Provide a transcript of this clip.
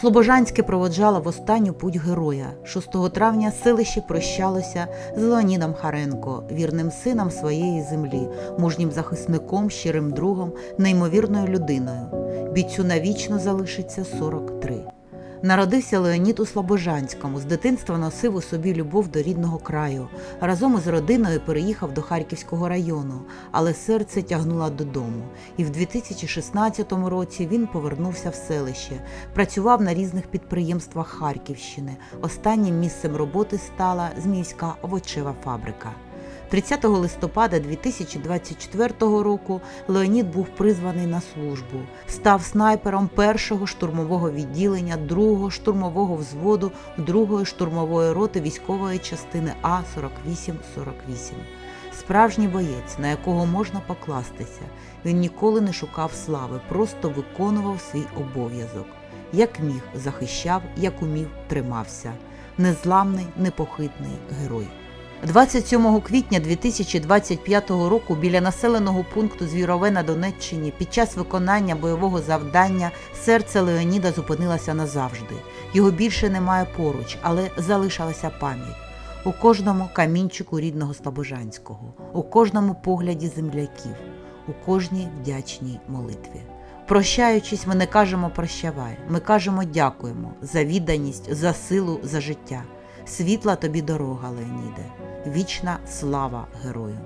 Слобожанське проводжало в останню путь героя. 6 травня селище прощалося з Леонідом Харенко, вірним сином своєї землі, мужнім захисником, щирим другом, неймовірною людиною. Бійцю навічно залишиться 43. Народився Леонід у Слобожанському. З дитинства носив у собі любов до рідного краю. Разом із родиною переїхав до Харківського району, але серце тягнуло додому. І в 2016 році він повернувся в селище, працював на різних підприємствах Харківщини. Останнім місцем роботи стала Зміївська овочева фабрика. 30 листопада 2024 року Леонід був призваний на службу, став снайпером першого штурмового відділення другого штурмового взводу другої штурмової роти військової частини А 4848 Справжній боєць, на якого можна покластися. Він ніколи не шукав слави, просто виконував свій обов'язок. Як міг, захищав, як умів, тримався. Незламний, непохитний герой. 27 квітня 2025 року біля населеного пункту Звірове на Донеччині під час виконання бойового завдання серце Леоніда зупинилося назавжди. Його більше немає поруч, але залишилася пам'ять. У кожному камінчику рідного Слобожанського, у кожному погляді земляків, у кожній вдячній молитві. Прощаючись, ми не кажемо прощавай, ми кажемо дякуємо за відданість, за силу, за життя. Світла тобі дорога, Леоніде, вічна слава герою.